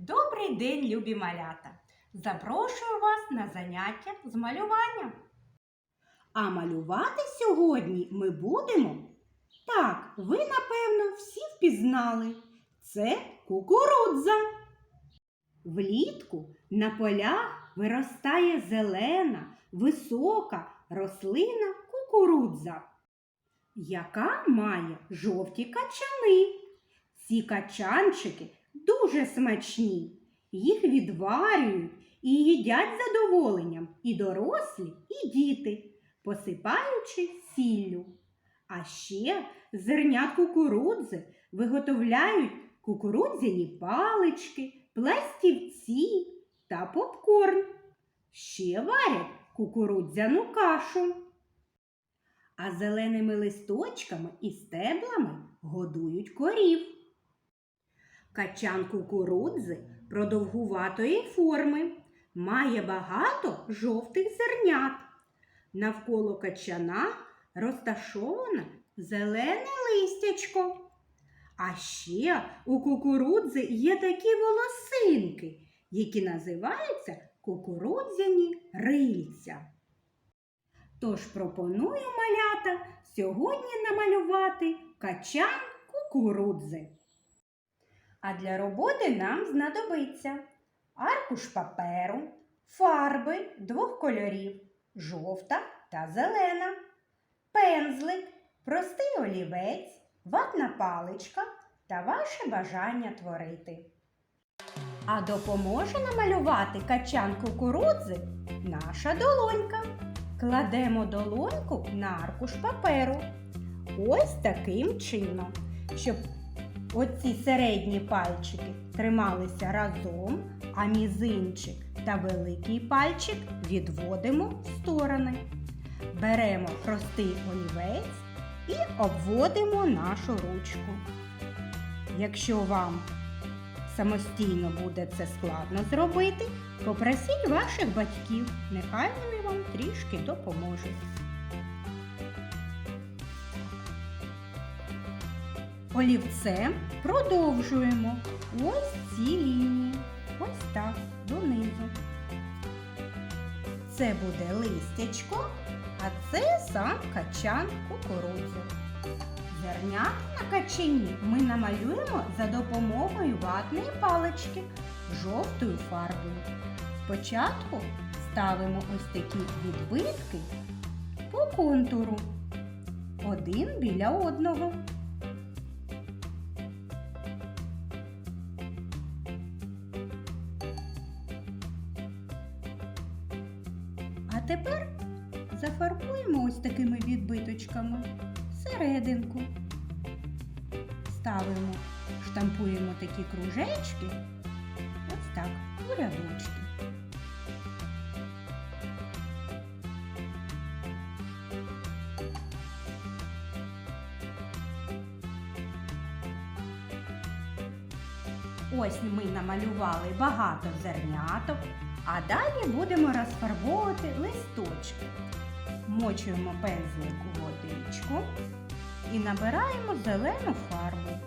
Добрий день, любі малята! Запрошую вас на заняття з малювання. А малювати сьогодні ми будемо. Так, ви, напевно, всі впізнали. Це кукурудза. Влітку на полях виростає зелена, висока рослина кукурудза, яка має жовті качани. Ці качанчики дуже смачні. Їх відварюють і їдять задоволенням і дорослі, і діти, посипаючи сіллю. А ще з зернят кукурудзи виготовляють кукурудзяні палички, пластівці та попкорн. Ще варять кукурудзяну кашу. А зеленими листочками і стеблами годують корів. Качан кукурудзи продовгуватої форми, має багато жовтих зернят. Навколо качана розташоване зелене листячко. А ще у кукурудзи є такі волосинки, які називаються кукурудзяні рильця. Тож пропоную малята сьогодні намалювати качан кукурудзи. А для роботи нам знадобиться аркуш паперу, фарби двох кольорів жовта та зелена, пензлик, простий олівець, ватна паличка та ваше бажання творити. А допоможе намалювати качан кукурудзи наша долонька. Кладемо долоньку на аркуш паперу. Ось таким чином, щоб Оці середні пальчики трималися разом, а мізинчик та великий пальчик відводимо в сторони. Беремо простий олівець і обводимо нашу ручку. Якщо вам самостійно буде це складно зробити, попросіть ваших батьків, нехай вони вам трішки допоможуть. Олівцем продовжуємо ось ці лінії. Ось так, донизу. Це буде листячко, а це сам качан кукурудзи. Зернят на качані ми намалюємо за допомогою ватної палички жовтою фарбою. Спочатку ставимо ось такі відбитки по контуру один біля одного. Тепер зафарбуємо ось такими відбиточками серединку. Ставимо, штампуємо такі кружечки, ось так, у рядочки. Ось ми намалювали багато зерняток, а далі будемо розфарбовувати листочки. Мочуємо пензлик у водичку і набираємо зелену фарбу.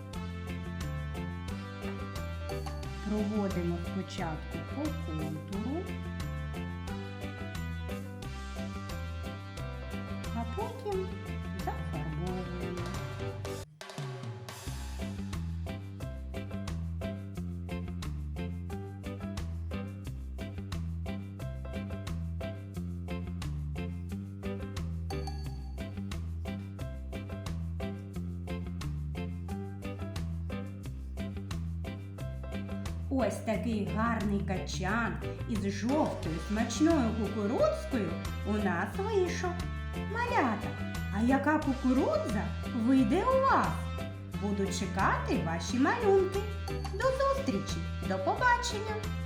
Проводимо спочатку по контуру, Ось такий гарний качан із жовтою смачною кукурудзкою у нас вийшов. Малята, а яка кукурудза вийде у вас? Буду чекати ваші малюнки. До зустрічі, до побачення!